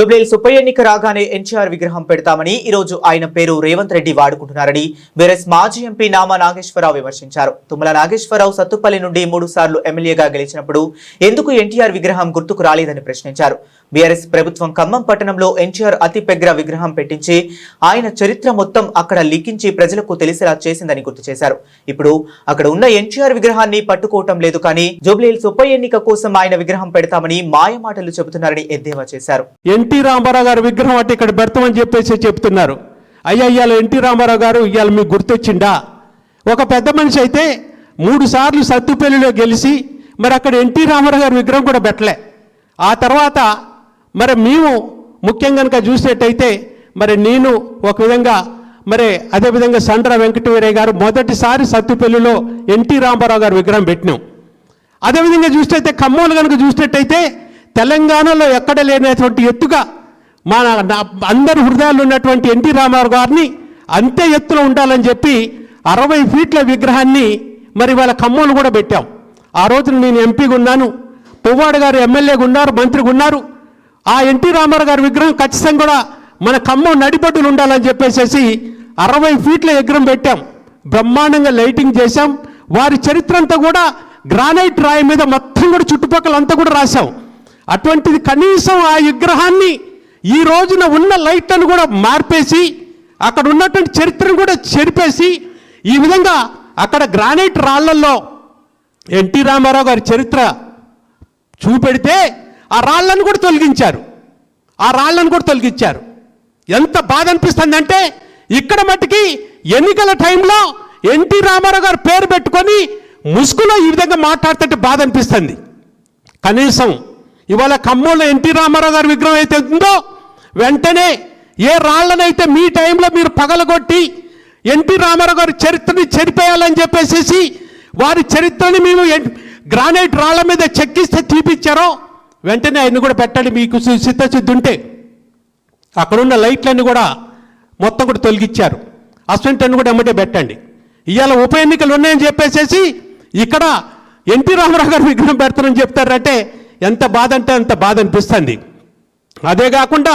జూబ్లీహిల్స్ ఉప ఎన్నిక రాగానే ఎన్టీఆర్ విగ్రహం పెడతామని ఈ రోజు ఆయన పేరు రేవంత్ రెడ్డి వాడుకుంటున్నారని వేరెస్ మాజీ ఎంపీ నామా నాగేశ్వరరావు విమర్శించారు. తుమ్మల నాగేశ్వరరావు సత్తుపల్లి నుండి మూడు సార్లు ఎమ్మెల్యేగా గెలిచినప్పుడు ఎందుకు ఎన్టీఆర్ విగ్రహం గుర్తుకు రాలేదని ప్రశ్నించారు. బీఆర్ఎస్ ప్రభుత్వం ఖమ్మం పట్టణంలో ఎన్టీఆర్ అతి విగ్రహం పెట్టించి ఆయన చరిత్ర మొత్తం అక్కడ లిఖించి ప్రజలకు తెలిసేలా చేసిందని గుర్తు చేశారు. ఇప్పుడు అక్కడ ఉన్న ఎన్టీఆర్ విగ్రహాన్ని పట్టుకోవటం లేదు కానీ జూబ్లీహిల్స్ ఉప ఎన్నిక కోసం ఆయన విగ్రహం పెడతామని మాయమాటలు చెబుతున్నారని ఎద్దేవా చేశారు. ఎన్టీ రామారావు గారి విగ్రహం అంటే ఇక్కడ పెడతామని చెప్పేసి చెప్తున్నారు. అయ్యా ఇవాళ ఎన్టీ రామారావు గారు ఇవాళ మీకు గుర్తొచ్చిందా? ఒక పెద్ద మనిషి అయితే మూడు సార్లు సత్తుపల్లిలో గెలిచి మరి అక్కడ ఎన్టీ రామారావు గారి విగ్రహం కూడా పెట్టలే. ఆ తర్వాత మరి మేము ముఖ్యంగా కనుక చూసినట్టయితే మరి నేను ఒక విధంగా మరి అదేవిధంగా సండ్ర వెంకటవీరయ్య గారు మొదటిసారి సత్తుపల్లిలో ఎన్టీ రామారావు గారి విగ్రహం పెట్టినాం. అదేవిధంగా చూసినట్టయితే ఖమ్మంలో కనుక చూసినట్టయితే తెలంగాణలో ఎక్కడ లేనటువంటి ఎత్తుగా మన అందరి హృదయాల్లో ఉన్నటువంటి ఎన్టీ రామారావు గారిని అంతే ఎత్తులో ఉండాలని చెప్పి అరవై ఫీట్ల విగ్రహాన్ని మరి వాళ్ళ ఖమ్మంలో కూడా పెట్టాం. ఆ రోజున నేను ఎంపీగా ఉన్నాను. పువ్వాడు గారు ఎమ్మెల్యేగా ఉన్నారు మంత్రిగా ఉన్నారు. ఆ ఎన్టీ రామారావు గారి విగ్రహం ఖచ్చితంగా కూడా మన ఖమ్మం నడిబొడ్డులు ఉండాలని చెప్పేసి అరవై ఫీట్ల విగ్రహం పెట్టాం. బ్రహ్మాండంగా లైటింగ్ చేశాం. వారి చరిత్ర అంతా కూడా గ్రానైట్ రాయి మీద మొత్తం కూడా చుట్టుపక్కల అంతా కూడా రాశాం. అటువంటిది కనీసం ఆ విగ్రహాన్ని ఈ రోజున ఉన్న లైట్లను కూడా మార్పేసి అక్కడ ఉన్నటువంటి చరిత్రను కూడా చెరిపేసి ఈ విధంగా అక్కడ గ్రానైట్ రాళ్ళల్లో ఎన్టీ రామారావు గారి చరిత్ర చూపెడితే ఆ రాళ్ళను కూడా తొలగించారు. ఆ రాళ్ళను కూడా తొలగించారు. ఎంత బాధ అనిపిస్తుందంటే ఇక్కడ మట్టుకి ఎన్నికల టైంలో ఎన్టీ రామారావు గారు పేరు పెట్టుకొని ముసుగులో ఈ విధంగా మాట్లాడుతుంటే బాధ అనిపిస్తుంది. కనీసం ఇవాళ ఖమ్మంలో ఎన్టీ రామారావు గారి విగ్రహం అయితే ఉందో వెంటనే ఏ రాళ్ళనైతే మీ టైంలో మీరు పగలగొట్టి ఎన్టీ రామారావు గారి చరిత్రని చెరిపేయాలని చెప్పేసి వారి చరిత్రని మేము గ్రానైట్ రాళ్ళ మీద చెక్కిస్తే తీపిచ్చారో వెంటనే ఆయన్ని కూడా పెట్టండి మీకు సి- చిత్తశుద్ధి ఉంటే అక్కడున్న లైట్లన్నీ కూడా మొత్తం కూడా తొలగించారు అసెంటన్ని కూడా ఎమ్మటే పెట్టండి. ఇవాళ ఉప ఎన్నికలు ఉన్నాయని చెప్పేసేసి ఇక్కడ ఎన్టీ రామారావు గారు విగ్రహం పెడతారని చెప్తారంటే ఎంత బాధ అంటే అంత బాధ అనిపిస్తుంది. అదే కాకుండా